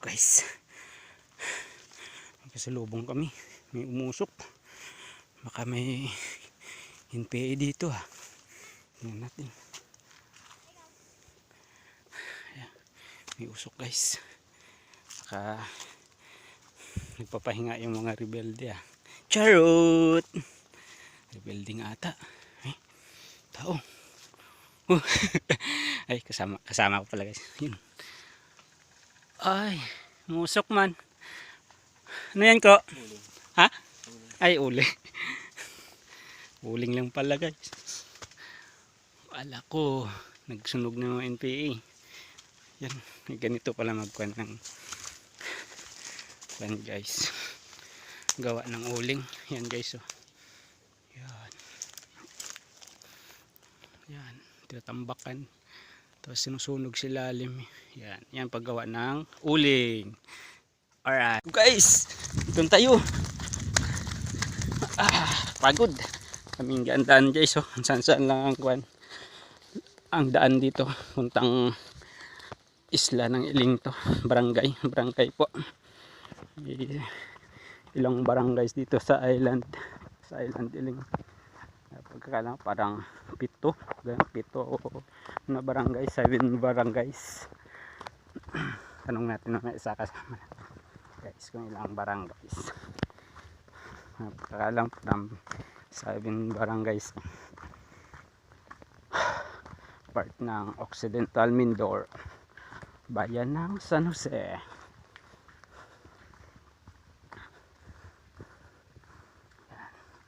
guys. Kasalubong kami. May umusok. Baka may NPA dito ha tingnan natin. Ayan, may usok guys. Baka nagpapahinga yung mga rebelde ah. Charot! Rebelde nga ata. Eh, tao. Ay kasama kasama ko pala guys. Yun ay musok man. Ano yan ko? Ha? Ay uli. Uling lang pala guys. Wala ko. Nagsunog ng mga NPA yan ganito pala magkuhan ng yan guys. Gawa ng uling. Yan guys oh. Yan. Yan tinatambakan tapos sinusunog si lalim. Yan. Yan paggawa ng uling. Alright. Guys! Doon tayo. Ah, pagod. Kaming daan guys oh. Saan saan lang ang kwan. Ang daan dito puntang isla ng iling to. Barangay. Barangay po. Ilang barangays dito sa island. Sa island iling pagkakala parang pito. Ganun, pito. Na barangay seven barangays. Tanong natin ng isa kasama guys kung ilang barangays. Pagkakalang parang seven barangays. Part ng Occidental Mindoro. Bayan ng San Jose.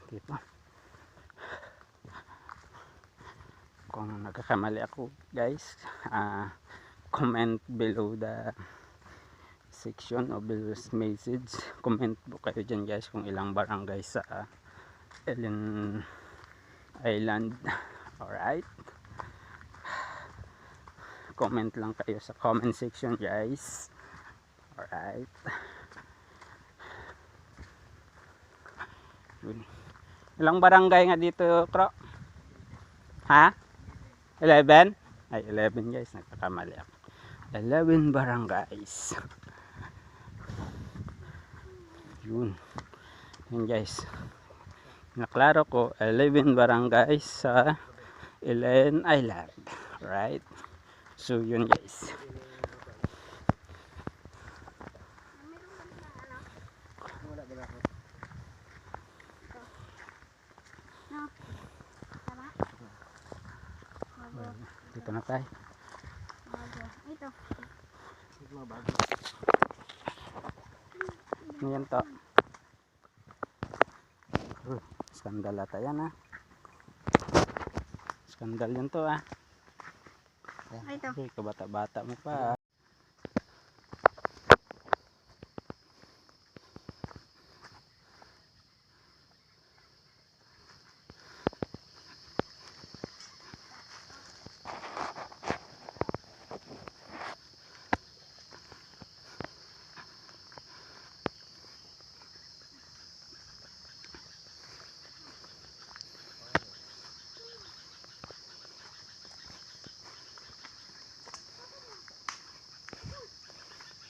Dito kung nagkakamali ako guys ah, comment below the section of this message. Comment po kayo dyan guys kung ilang barangay sa Ellen Island. Alright. Comment lang kayo sa comment section guys. Alright. Ilang barangay nga dito Kro? ha? 11? Ay, 11 guys. Nagkakamali ako. 11 barangays. Yun. Yun guys. Naklaro ko, 11 barangays sa Elen Island. Right? So, yun guys. Dito na tayo. Ito. Ano yan to? Uh, skandal ata yan ah. Skandal yan to ah. Ito. Uy, kabata-bata mo pa ah.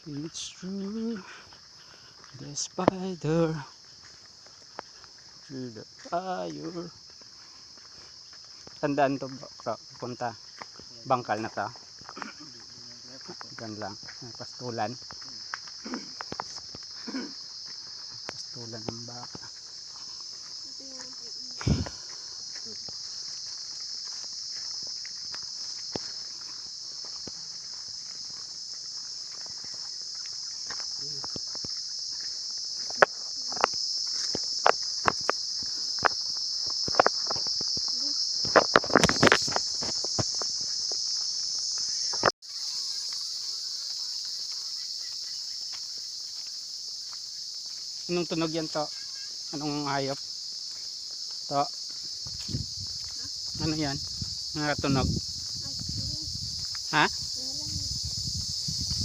It's true. The spider through the fire. Tandaan to punta. Bangkal na to. Gan lang. Pastulan. Pastulan ng baka. Anong tunog yan to? Anong hayop? To. Ano yan? Nakatunog. Ha?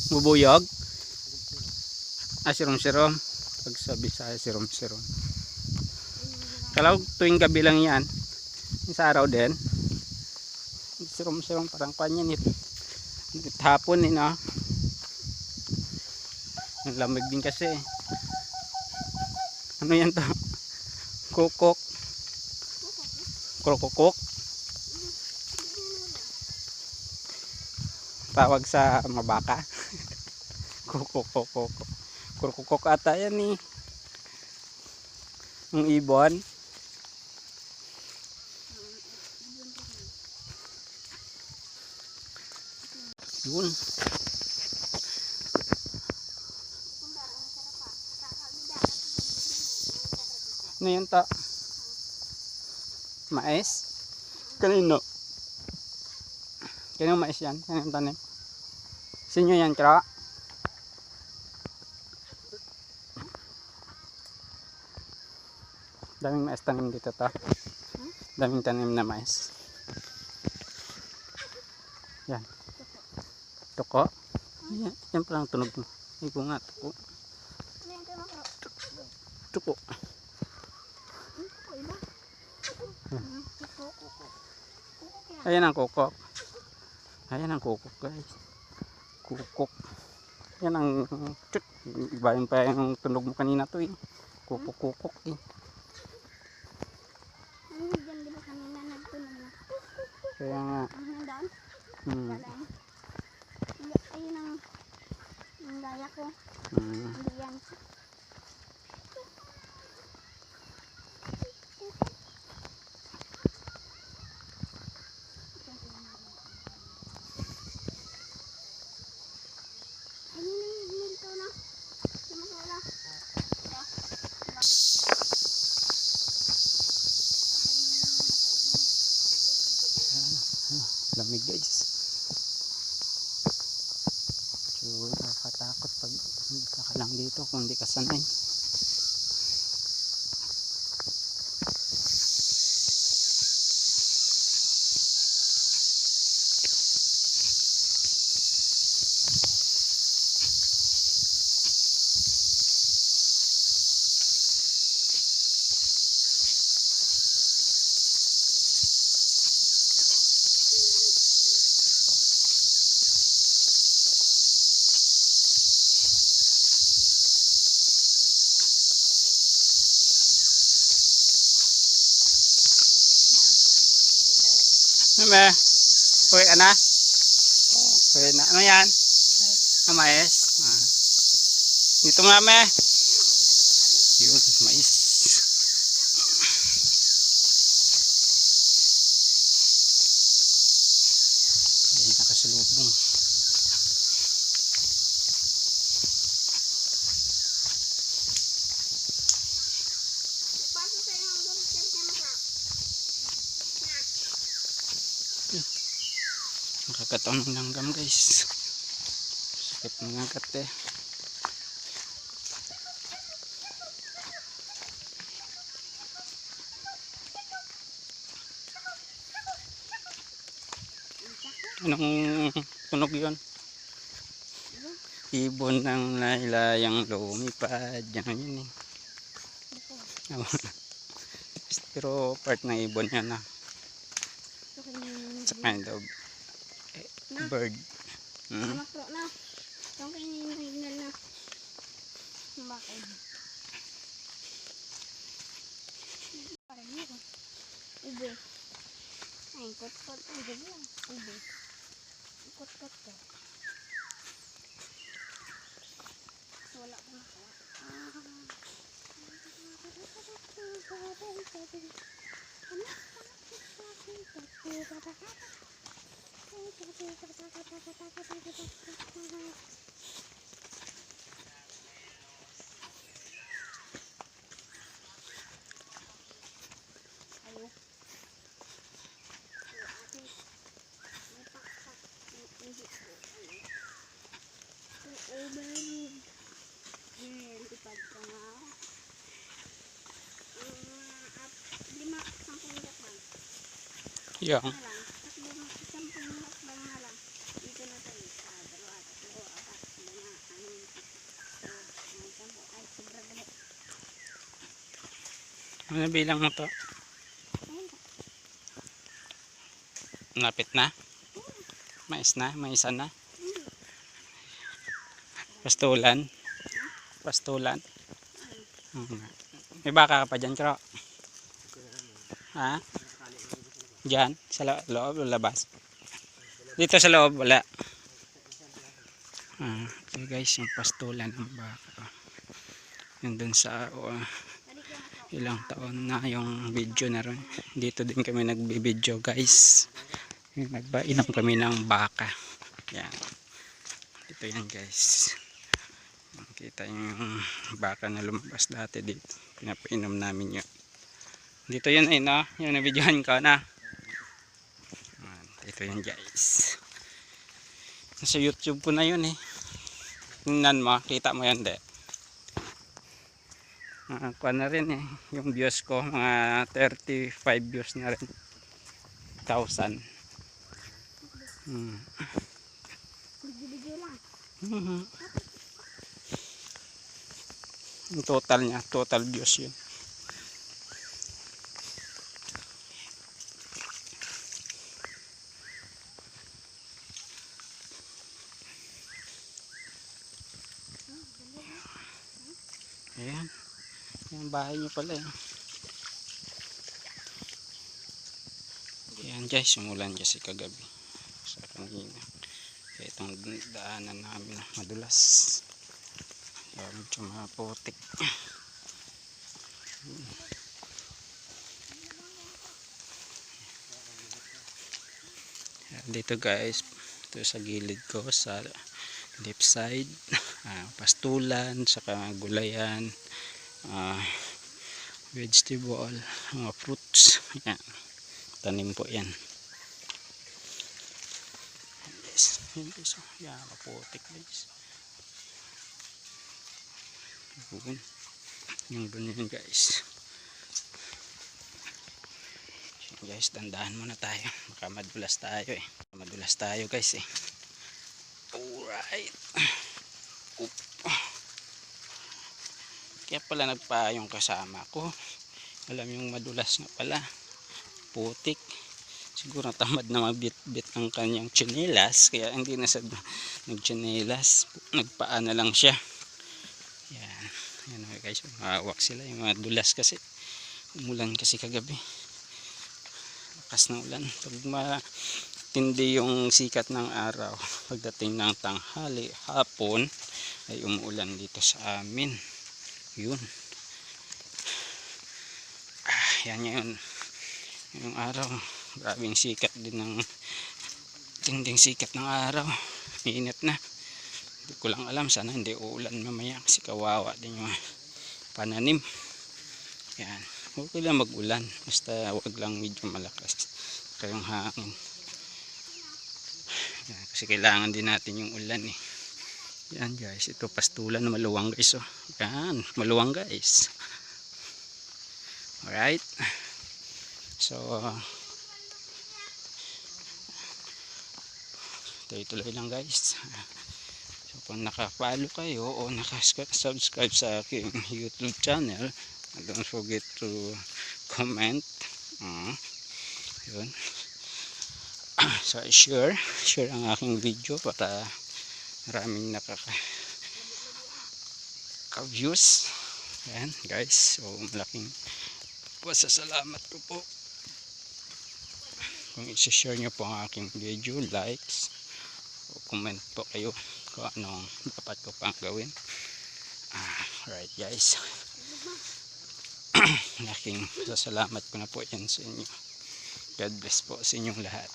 Bubuyog? Ah, sirom-sirom. Pag sa sirom-sirom. Kalaw tuwing gabi lang yan. Sa araw din. Sirom-sirom parang kanya nito. Hapon eh no? Ang lamig din kasi. Ano yan to? Kukok. Krokokok. Tawag sa mabaka. Kukokokok. Krokokok ata yan eh. Ang ibon. Yun. Ano ta? Mais? Kanino? Kanino mais yan? Kanino tanim? Sinyo yan, kra? Daming mais tanim dito ta. Daming tanim na mais. Yan. Tuko. Yan, yan palang tunog mo. Ay, bunga, tuko. Tuko. Hmm, kuko iba. Hmm, kuko. Kuko kaya. Ayan ang kukok. Ayan ang kukok guys. Kukok. Yan ang tut. Iba yun pa yung tunog mo kanina to eh. Kukok kukok eh. Kaya nga. Hmm. Ayun ang gaya ko. Hmm. Hindi yan. Ayun na yung minto na. Sumasala. Lamig guys. So nakakatakot pag ka lang dito kung hindi ka sanay. Meme, uwi ka na? Uwi na. Ano yan? Ah, mais? Ah. Dito nga, me. Yun, mais. Ay, nakasalubong. Paso sa iyo ang gamit yan kay Maka. Ng langgam guys. Sakit ng angkat eh. Anong tunog yun? Ibon ng nailayang lumipad. Yan yun eh. Pero part ng ibon yan ah. Ito kayo It's a kind of eh, bird. Hmm. Namakro na. Kayo hinihingal na. Bakit? Parang yun. Ube. Ay, kot-kot. Ay, gabi lang. Ube. Kot-kot ka. Wala ko na. Ayo. Overload. Yan, tipad ka nga. Ah, at lima, sampung dakman. Yung. Na lang. At lima, sampung dakman na lang. Dito na tayo. Ah, dalawa, tatlo, apat, lima, anim, pito, ah, sampu. Ay, sobra dali. Ano bilang mo to? Napit na? Mais na? Maisan na? Hindi. Pastulan? Pastulan. May baka ka pa dyan, Kro? Ha? Diyan? Sa lo- loob o labas? Dito sa loob, wala. Ah, ito guys, yung pastulan ng baka. Yun dun sa uh, ilang taon na yung video na ron. Dito din kami nagbibideo guys. Nagbainom kami ng baka. Yan. Ito yan guys. Makita yung baka na lumabas dati dito. Pinapainom namin yun. Dito yun ay no? Yung nabidyohan ko na. Yan. Ito yan guys. Nasa YouTube ko na yun eh. Tingnan mo, kita mo yan de. Uh, kuha na rin eh. Yung views ko, mga 35 views na rin. 1,000. Hmm. Mhm. Yung total niya, total views yun. Ayan. Yung bahay niyo pala eh. Ayan guys, umulan kasi kagabi. Sa kanina. Kaya itong daanan namin madulas. Kaya medyo maputik. Ayan, Dito guys, ito sa gilid ko sa left side, ah, pastulan, saka gulayan, ah, vegetable, mga fruits. Yan. Tanim po yan. Yes. Guys. oh. Yan, maputik guys. Yun. Yung yun guys. Yan, guys, dandahan muna tayo. Baka madulas tayo eh. Madulas tayo guys eh. Alright. Kaya pala nagpa yung kasama ko. Alam yung madulas nga pala. Putik. Siguro tamad na magbit-bit ng kanyang tsinelas. Kaya hindi na sa nagtsinelas. Nagpaa na lang siya. Yan. Yan mga guys. Mahawak sila. Yung mga dulas kasi. Umulan kasi kagabi. Lakas ng ulan. Pag matindi yung sikat ng araw. Pagdating ng tanghali, hapon, ay umuulan dito sa amin. Yun. Ah, yan yun. Yung araw, grabing sikat din ng tinding sikat ng araw. Init na. Hindi ko lang alam sana hindi uulan mamaya kasi kawawa din yung pananim. Yan. Okay lang mag-ulan. Basta wag lang medyo malakas. Kayong hangin. Yan. Kasi kailangan din natin yung ulan eh. Yan guys. Ito pastulan na maluwang guys. Oh. Yan. Maluwang guys. Alright. So, tuloy-tuloy lang guys. So, kung nakapalo kayo o nakasubscribe sa aking YouTube channel, don't forget to comment. Uh, yun. So, share. Share ang aking video para maraming nakaka ka-views. Ayan, guys. So, malaking pasasalamat ko po. Kung i-share nyo po ang aking video, likes, o comment po kayo kung anong dapat ko pang gawin. Ah, right guys. Malaking pasasalamat ko na po yan sa inyo. God bless po sa inyong lahat.